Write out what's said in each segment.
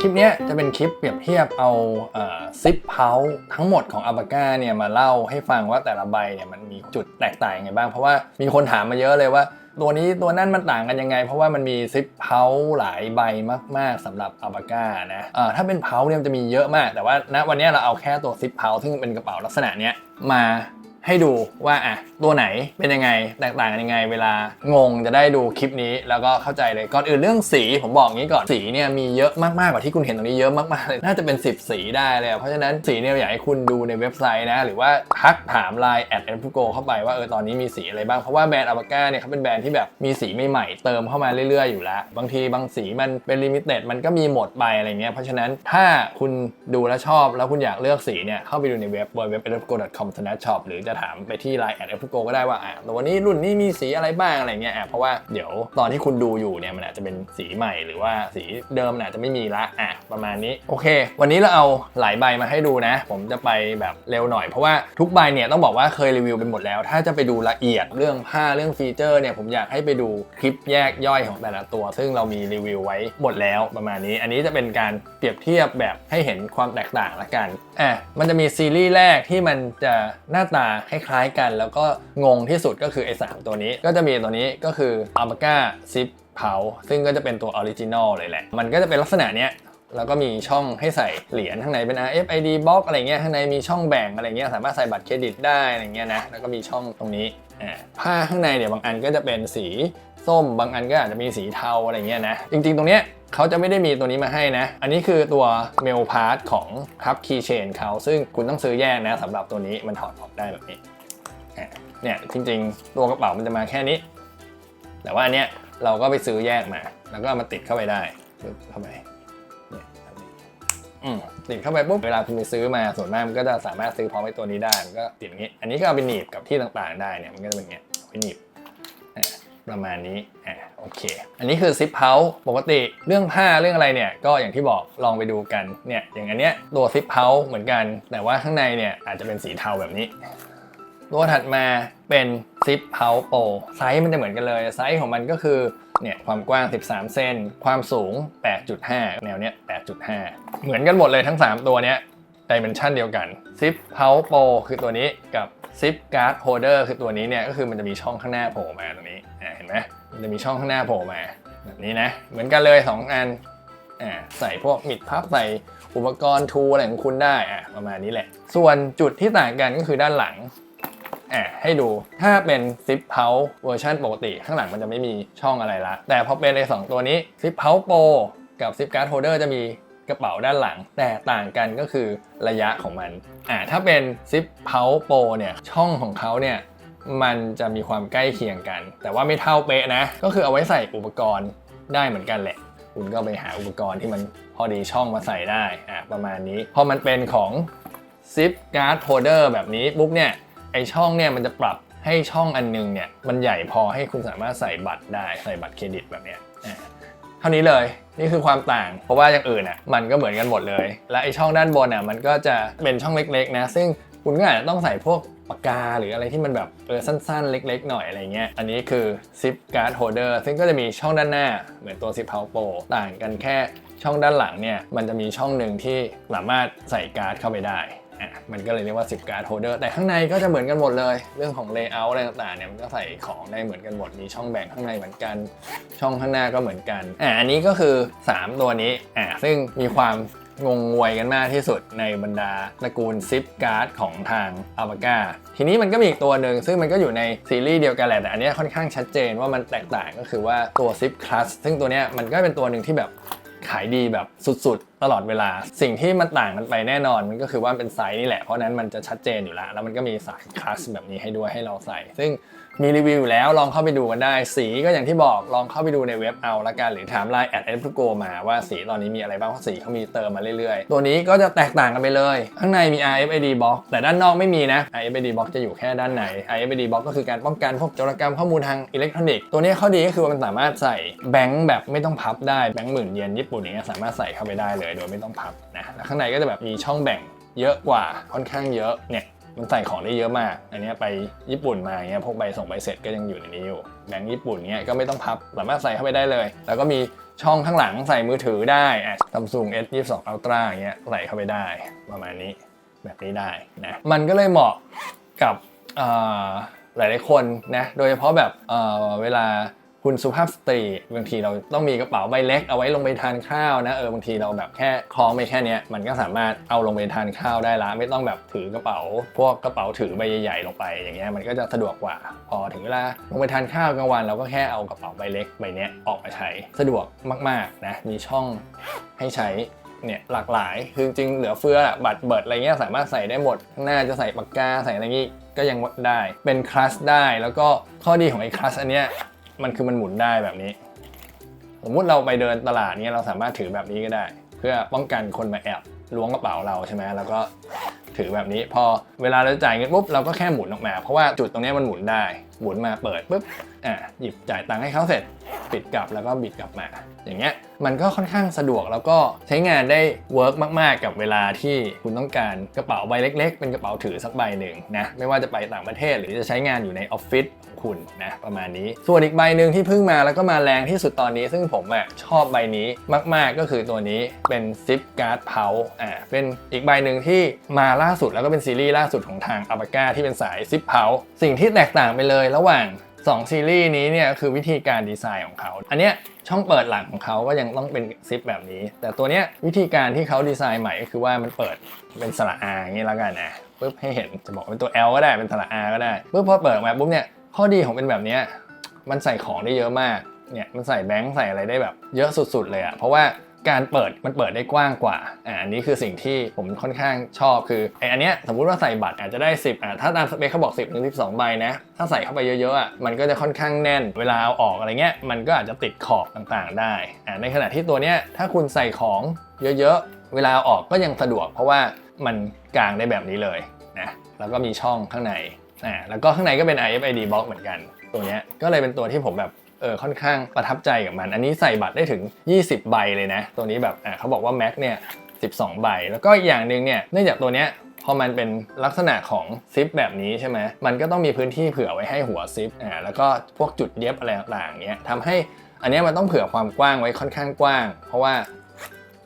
คลิปนี้จะเป็นคลิปเปรียบเทียบเอาซิปเพาทั้งหมดของอัลบาก้าเนี่ยมาเล่าให้ฟังว่าแต่ละใบเนี่ยมันมีจุดแตกต่างยังไงบ้าง เพราะว่ามีคนถามมาเยอะเลยว่า ตัวนี้ตัวนั้นมันต่างกันยังไง เพราะว่ามันมีซิปเพาหลายใบมาก ๆสำหรับอัลบาก้านะอ่าถ้าเป็นเพาเนี่ยมันจะมีเยอะมาก แต่ว่าณวันนี้เราเอาแค่ตัวซิปเพาซึ่งเป็นกระเป๋าลักษณะเนี้ยมา ให้ดูว่าอะตัวไหนเป็นยังไงแตกต่างกันยังไง เวลางงจะได้ดูคลิปนี้ แล้วก็เข้าใจเลยก่อนอื่นเรื่องสีผมบอกงี้ก่อนสีเนี่ยมีเยอะมากๆกว่าที่คุณเห็นตรงนี้เยอะมากๆเลยน่าจะเป็น 10 สีได้เลย เพราะฉะนั้นสีเนี่ยอยากให้คุณดูในเว็บไซต์นะ หรือว่าทักถามไลน์แอดแอนฟูโกเข้าไปว่าเออตอนนี้มีสีอะไรบ้างเพราะว่าแบรนด์อาบาก้าเนี่ยเขาเป็นแบรนด์ที่แบบมีสีใหม่ๆเติมเข้ามาเรื่อยๆอยู่แล้วบางทีบางสีมันเป็นลิมิเต็ดมันก็มีหมดไปอะไรเงี้ยเพราะฉะนั้นถ้าคุณดูแล้วชอบแล้วคุณอยากเลือกสีเนี่ยเข้าไปดูในเว็บ www.edfgo.com/shop หรือจะถามไปที่ Line แอด f g o ก็ได้ว่าอะตัวนี้รุ่นนี้มีสีอะไรบ้างอะไรเงี้ยอะเพราะว่าเดี๋ยวตอนที่คุณดูอยู่เนี่ยมันอาจจะเป็นสีใหม่หรือว่าสีเดิมมันอาจจะไม่มีละอะประมาณนี้โอเค วันนี้เราเอาหลายใบมาให้ดูนะ ผมจะไปแบบเร็วหน่อย เพราะว่าทุกใบเนี่ยต้องบอกว่าเคยรีวิวไปหมดแล้ว ถ้าจะไปดูละเอียดเรื่องผ้าเรื่องฟีเจอร์เนี่ยผมอยากให้ไปดูคลิปแยกย่อยของแต่ละตัว ซึ่งเรามีรีวิวไว้หมดแล้วประมาณนี้ อันนี้จะเป็นการเปรียบเทียบแบบให้เห็นความแตกต่างละกันอะมันจะมีซีรีส์แรกที่มันจะหน้าตาคล้ายๆกัน แล้วก็งงที่สุดก็คือไอ้สตัวนี้ ก็จะมีตัวนี้ก็คือ a l p a c a Zip เผาซึ่งก็จะเป็นตัวออริจินอลเลยแหละ มันก็จะเป็นลักษณะเนี้ยแล้วก็มีช่องให้ใส่เหรียญข้างในเป็น RFID box อะไรเงี้ยข้างในมีช่องแบ่งอะไรเงี้ยสามารถใส่บัตรเครดิตได้อะไรเงี้ยนะแล้วก็มีช่องตรงนี้อ่าผ้าข้างในเนี่ยวบางอันก็จะเป็นสีส้มบางอันก็อาจจะมีสีเทาอะไรเงี้ยนะจริงๆ ตรงเนี้ย เขาจะไม่ได้มีตัวนี้มาให้นะ อันนี้คือตัวเมลพาร์ทของคับคีย์เชนเขาซึ่งคุณต้องซื้อแยกนะสำหรับตัวนี้มันถอดออกได้แบบนี้เนี่ยจริงๆ ตัวกระเป๋ามันจะมาแค่นี้ แต่ว่าอันเนี้ยเราก็ไปซื้อแยกมา แล้วก็มาติดเข้าไปได้เข้าไปเนี่ยติดเข้าไปปุ๊บเวลาคุณไปซื้อมาส่วนมากมันก็จะสามารถซื้อพร้อมไอ้ตัวนี้ได้มันก็ติดอย่างนี้ อันนี้ก็เอาไปหนีบกับที่ต่างๆได้เนี่ยมันก็จะเป็นอย่างเงี้ยไปหนีบประมาณนี้ เค อันนี้คือซิปเ o าส์ปกติเรื่องผ้าเรื่องอะไรเนี่ยก็อย่างที่บอกลองไปดูกันเนี่ยอย่างอันเนี้ยตัวซิปเ o าส์เหมือนกัน แต่ว่าข้างในเนี่ยอาจจะเป็นสีเทาแบบนี้ตัวถัดมาเป็นซิปเพาส์โปรไซส์มันจะเหมือนกันเลย ไซส์ของมันก็คือเนี่ยความกว้าง 13 เซนความสูง 8.5 แนวเนี้ย 8.5 เหมือนกันหมดเลยทั้ง 3 ตัวเนี้ยดิเมนชันเดียวกันซิปเพาส์โปรคือตัวนี้กับซิปการ์ดโฮเดอร์คือตัวนี้เนี่ยก็คือมันจะมีช่องข้างหน้าโผล่มาตรงนี้เห็นไหม มันจะมีช่องข้างหน้าโผล่มาแบบนี้นะ เหมือนกันเลย 2 อันอ่าใส่พวกมิดพับใส่อุปกรณ์ทูอะไรของคุณได้อะประมาณนี้แหละ ส่วนจุดที่ต่างกันก็คือด้านหลังอะให้ดูถ้าเป็นซิปเพาเวอร์ชันปกติ ข้างหลังมันจะไม่มีช่องอะไรละ แต่พอเป็นในสองตัวนี้ซิปเพาโปรกับซิปการ์ดโฮเดอร์จะมีกระเป๋าด้านหลัง แต่ต่างกันก็คือระยะของมันอ่าถ้าเป็นซิปเพาโปรเนี่ยช่องของเขาเนี่ย มันจะมีความใกล้เคียงกัน แต่ว่าไม่เท่าเป๊ะนะ ก็คือเอาไว้ใส่อุปกรณ์ได้เหมือนกันแหละ คุณก็ไปหาอุปกรณ์ที่มันพอดีช่องมาใส่ได้อะประมาณนี้ พอมันเป็นของซิปการ์ดโฮเดอร์แบบนี้ปุ๊บเนี่ยไอช่องเนี่ยมันจะปรับให้ช่องอันนึงเนี่ยมันใหญ่พอให้คุณสามารถใส่บัตรได้ใส่บัตรเครดิตแบบเนี้ยเท่านี้เลยนี่คือความต่าง เพราะว่าอย่างอื่นอะมันก็เหมือนกันหมดเลย และไอช่องด้านบนอะมันก็จะเป็นช่องเล็กๆนะ ซึ่งคุณก็อาจจะต้องใส่พวก ปากกาหรืออะไรที่มันแบบเออสั้นๆ เล็กๆ หน่อยอะไรเงี้ย อันนี้คือ zip card holder ซึ่งก็จะมีช่องด้านหน้า เหมือนตัว zip pouch pro ต่างกันแค่ช่องด้านหลังเนี่ยมันจะมีช่องหนึ่งที่สามารถใส่การ์ดเข้าไปได้อะมันก็เลยเรียกว่า 10 การ์ดโฮเดอร์แต่ข้างในก็จะเหมือนกันหมดเลย เรื่องของเลเยอร์อะไรต่างๆเนี่ยมันก็ใส่ของได้เหมือนกันหมด มีช่องแบ่งข้างในเหมือนกัน ช่องข้างหน้าก็เหมือนกันอะอันนี้ก็คือ 3 ตัวนี้อะซึ่งมีความ งงงวยกันมากที่สุดในบรรดาตระกูลซิปการ์ดของทางอัล a กาทีนี้มันก็มีอีกตัวหนึ่งซึ่งมันก็อยู่ในซีรีส์เดียวกันแหละแต่อันนี้ค่อนข้างชัดเจนว่ามันแตกต่างก็คือว่าตัวซิปคลัสซึ่งตัวเนี้ยมันก็เป็นตัวหนึ่งที่แบบขายดีแบบสุดๆ ลอดเวลา สิ่งที่มันต่างกันไปแน่นอนมันก็คือว่าเป็นไซส์นี่แหละ เพราะนั้นมันจะชัดเจนอยู่แล้ว แล้วมันก็มีสายคลาสแบบนี้ให้ด้วยให้เราใส่ ซึ่งมีรีวิวอยู่แล้วลองเข้าไปดูกันได้ สีก็อย่างที่บอกลองเข้าไปดูในเว็บเอาละกันหรือถามไลน์แอดเอฟโกมาว่าสีตอนนี้มีอะไรบ้างเพราะสีเขามีเติมมาเรื่อยๆ ตัวนี้ก็จะแตกต่างกันไปเลย ข้างในมี RFID box แต่ด้านนอกไม่มีนะ RFID box จะอยู่แค่ด้านใน RFID box ก็คือการป้องกันพวกโจรกรรมข้อมูลทางอิเล็กทรอนิกส์ตัวนี้ข้อดีก็คือมันสามารถใส่แบงค์แบบไม่ต้องพับได้แบงค์หมื่นเยนญี่ปุ่นอย่างเงี้ยสามารถใส่เข้าไปได้เลยโดยไม่ต้องพับนะแล้วข้างในก็จะแบบมีช่องแบ่งเยอะกว่าค่อนข้างเยอะเนี่ยมันใส่ของได้เยอะมาก อันนี้ไปญี่ปุ่นมาเงี้ยพวกใบส่งใบเสร็จก็ยังอยู่ในนี้อยู่แบงค์ญี่ปุ่นเงี้ยก็ไม่ต้องพับสามารถใส่เข้าไปได้เลย แล้วก็มีช่องข้างหลังใส่มือถือได้อะ Samsung S22 Ultra อย่างเงี้ยใส่เข้าไปได้ประมาณนี้แบบนี้ได้นะมันก็เลยเหมาะกับหลายๆคนนะโดยเฉพาะแบบเเวลา คุณสุภาพสตรีบางทีเราต้องมีกระเป๋าใบเล็กเอาไว้ลงไปทานข้าวนะเออบางทีเราแบบแค่คล้องไปแค่นี้มันก็สามารถเอาลงไปทานข้าวได้ละไม่ต้องแบบถือกระเป๋า พวกกระเป๋าถือใบใหญ่ๆลงไปอย่างเงี้ยมันก็จะสะดวกกว่า พอถึงเวลาลงไปทานข้าวกลางวันเราก็แค่เอากระเป๋าใบเล็กใบเนี้ยออกมาใช้สะดวกมากๆนะมีช่องให้ใช้เนี่ยหลากหลายคือจริงเหลือเฟืออะบัตรเบิดอะไรเงี้ยสามารถใส่ได้หมดข้างหน้าจะใส่ปากกาใส่อะไรงี้ก็ยังได้เป็นคลัสได้ แล้วก็ข้อดีของไอ้คลัสอันเนี้ย มันคือมันหมุนได้แบบนี้ สมมุติเราไปเดินตลาดเนี่ยเราสามารถถือแบบนี้ก็ได้ เพื่อป้องกันคนมาแอบล้วงกระเป๋าเราใช่ไหมแล้วก็ถือแบบนี้ พอเวลาเราจ่ายเงินปุ๊บเราก็แค่หมุนออกมา เพราะว่าจุดตรงนี้มันหมุนได้ หมุนมาเปิดปุ๊บอะหยิบจ่ายตังค์ให้เขาเสร็จ ปิดกลับแล้วก็บิดกลับมา อย่างเงี้ยมันก็ค่อนข้างสะดวกแล้วก็ใช้งานได้เวิร์กมาก ๆ กับเวลาที่คุณต้องการกระเป๋าใบเล็ก ๆ เป็นกระเป๋าถือสักใบหนึ่งนะไม่ว่าจะไปต่างประเทศหรือจะใช้งานอยู่ในออฟฟิศของคุณนะประมาณนี้ ส่วนอีกใบหนึ่งที่เพิ่งมาแล้วก็มาแรงที่สุดตอนนี้ ซึ่งผมอะชอบใบนี้มาก ๆ ก็คือตัวนี้เป็นซิปการ์ดเพาอ่าเป็นอีกใบหนึ่งที่มาล่าสุดแล้วก็เป็นซีรีส์ล่าสุดของทางอัปกาที่เป็นสายซิปเพาสิ่งที่แตกต่างไปเลยระหว่าง 2 ซีรีส์นี้เนี่ยคือวิธีการดีไซน์ของเขา อันเนี้ยช่องเปิดหลังของเขาก็ยังต้องเป็นซิปแบบนี้ แต่ตัวเนี้ยวิธีการที่เขาดีไซน์ใหม่ก็คือว่ามันเปิดเป็นสระอาอย่างนี้แล้วกันนะปุ๊บให้เห็นจะบอกเป็นตัว L ก็ได้เป็นสระอาก็ได้ปุ๊บพอเปิดมาปุ๊บเนี่ยข้อดีของเป็นแบบเนี้ยมันใส่ของได้เยอะมากเนี่ยมันใส่แบงค์ใส่อะไรได้แบบเยอะสุด ๆ เลยอะเพราะว่า การเปิดมันเปิดได้กว้างกว่าอ่าอันนี้คือสิ่งที่ผมค่อนข้างชอบคือไออันเนี้ยสมมุติว่าใส่บัตรอาจจะได้ 10อ่าถ้าตามสเปคเขาบอก 10ถึง12ใบนะ ถ้าใส่เข้าไปเยอะๆอะมันก็จะค่อนข้างแน่น เวลาเอาออกอะไรเงี้ยมันก็อาจจะติดขอบต่างๆ ได้อ่าในขณะที่ตัวเนี้ยถ้าคุณใส่ของเยอะๆ เวลาเอาออกก็ยังสะดวก เพราะว่ามันกางได้แบบนี้เลยนะแล้วก็มีช่องข้างในอ่าแล้วก็ข้างในก็เป็น RFID box เหมือนกัน ตัวเนี้ยก็เลยเป็นตัวที่ผมแบบ เออค่อนข้างประทับใจกับมัน อันนี้ใส่บัตรได้ถึง 20 ใบเลยนะ ตัวนี้แบบอ่าเขาบอกว่า Mac เนี่ย12 ใบ แล้วก็อีกอย่างหนึ่งเนี่ยเนื่องจากตัวเนี้ยพอมันเป็นลักษณะของซิปแบบนี้ใช่ไหมมันก็ต้องมีพื้นที่เผื่อไว้ให้หัวซิปอ่าแล้วก็พวกจุดเย็บอะไรต่างๆเนี้ยทำให้อันนี้มันต้องเผื่อความกว้างไว้ค่อนข้างกว้าง เพราะว่า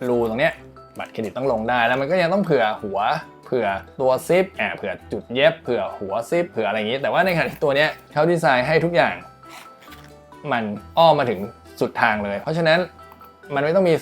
รูตรงเนี้ยบัตรเครดิตต้องลงได้ แล้วมันก็ยังต้องเผื่อหัวเผื่อตัวซิปอ่าเผื่อจุดเย็บเผื่อหัวซิปเผื่ออะไรอย่างนี้ แต่ว่าในขณะที่ตัวเนี้ยเขาดีไซน์ให้ทุกอย่าง มันอ้อมมาถึงสุดทางเลย เพราะฉะนั้นมันไม่ต้องมี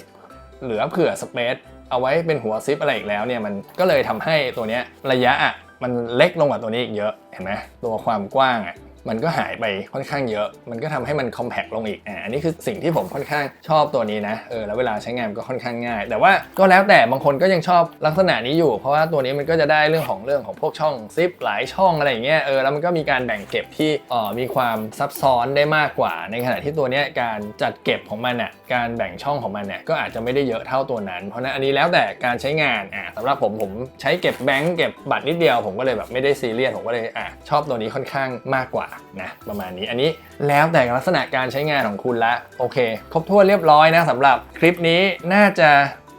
เหลือเผื่อสเปซเอาไว้เป็นหัวซิปอะไรอีกแล้วเนี่ยมันก็เลยทำให้ตัวเนี้ยระยะอะมันเล็กลงกว่าตัวนี้อีกเยอะเห็นไหมตัวความกว้างอะ มันก็หายไปค่อนข้างเยอะ มันก็ทำให้มันคอมแพ t ลงอีกอ่าอันนี้คือสิ่งที่ผมค่อนข้างชอบตัวนี้นะเออแล้วเวลาใช้งานก็ค่อนข้างง่าย แต่ว่าก็แล้วแต่บางคนก็ยังชอบลักษณะนี้อยู่ เพราะว่าตัวนี้มันก็จะได้เรื่องของเรื่องของพวกช่องซิปหลายช่องอะไรอย่างเงี้ยเออแล้วมันก็มีการแบ่งเก็บที่เอ่อมีความซับซ้อนได้มากกว่า ในขณะที่ตัวนี้การจัดเก็บของมันน่ะการแบ่งช่องของมันเนี่ยก็อาจจะไม่ได้เยอะเท่าตัวนั้น เพราะฉะนั้นอันนี้แล้วแต่การใช้งานอ่าสำหรับผมผมใช้เก็บแบงก์เก็บบัตรนิดเดียวผมก็เลยแบบไม่ได้ซีเรียสผมก็เลยอะชอบตัวนี้ค่อนข้างมากกว่านะประมาณนี้อันนี้แล้วแต่ลักษณะการใช้งานของคุณละโอเค ครบถ้วนเรียบร้อยนะสำหรับคลิปนี้น่าจะ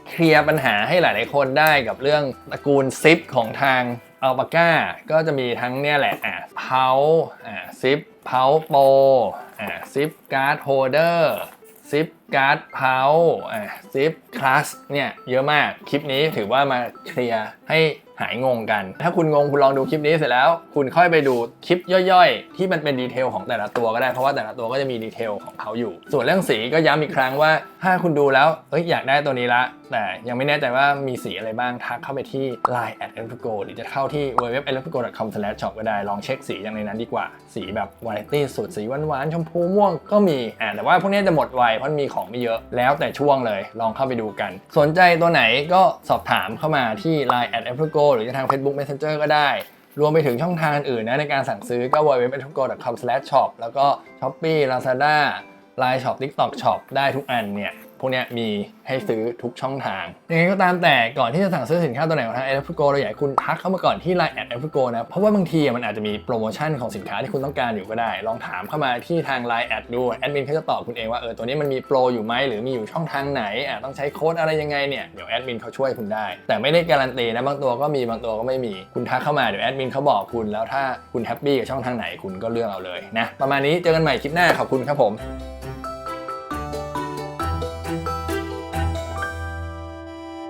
เคลียร์ปัญหาให้หลาย ๆ คนได้กับเรื่องตระกูลซิปของทางอัลปาก้าก็จะมีทั้งเนี่ยแหละอะเพาอะซิปเพาโปอะซิปการ์ดโฮเดอร์ซิปการ์ดเพาอะซิปคลาสเนี่ยเยอะมากคลิปนี้ถือว่ามาเคลียร์ให้ หายงงกัน ถ้าคุณงงคุณลองดูคลิปนี้เสร็จแล้ว คุณค่อยไปดูคลิปย่อยๆ ที่มันเป็นดีเทลของแต่ละตัวก็ได้เพราะว่าแต่ละตัวก็จะมีดีเทลของเขาอยู่ ส่วนเรื่องสีก็ย้ำอีกครั้งว่า ถ้าคุณดูแล้วเอ้ยอยากได้ตัวนี้ละ แต่ยังไม่แน่ใจว่ามีสีอะไรบ้างทักเข้าไปที่ line at e l p g o หรือจะเข้าที่ w w w e l p g o c o m s h o p ก็ได้ลองเช็คสีอย่างในนั้นดีกว่า สีแบบวาไรตี้สุดสีหวานๆชมพูม่วงก็มีอ่าแต่ว่าพวกนี้จะหมดไวเพราะมีของไม่เยอะแล้วแต่ช่วงเลยลองเข้าไปดูกัน สนใจตัวไหนก็สอบถามเข้ามาที่ line at e l p g o หรือจะทาง Facebook Messenger ก็ได้รวมไปถึงช่องทางอื่นนะในการสั่งซื้อก็ www.go.com/shop แล้วก็ Shopee Lazada Line Shop TikTok Shop ได้ทุกอันเนี่ย พวกนี้มีให้ซื้อทุกช่องทางยังไงก็ตามแต่ก่อนที่จะสั่งซื้อสินค้าตัวไหนของทาง e l e p h g o เราอยากให้คุณทักเข้ามาก่อนที่ Line at e l e p h g o นะ เพราะว่าบางทีมันอาจจะมีโปรโมชั่นของสินค้าที่คุณต้องการอยู่ก็ได้ ลองถามเข้ามาที่ทาง Line แอดดูแอดมินเขาจะตอบคุณเองว่าเออตัวนี้มันมีโปรอยู่ไหมหรือมีอยู่ช่องทางไหนอะต้องใช้โค้ดอะไรยังไงเนี่ยเดี๋ยวแอดมินเขาช่วยคุณได้ แต่ไม่ได้การันตีนะบางตัวก็มีบางตัวก็ไม่มีคุณทักเข้ามาเดี๋ยวแอดมินเขาบอกคุณแล้วถ้าคุณแฮปปี้กับช่องทางไหนคุณก็เลือกเอาเลยนะประมาณนี้เจอกันใหม่คลิปหน้าขอบคุณครับผม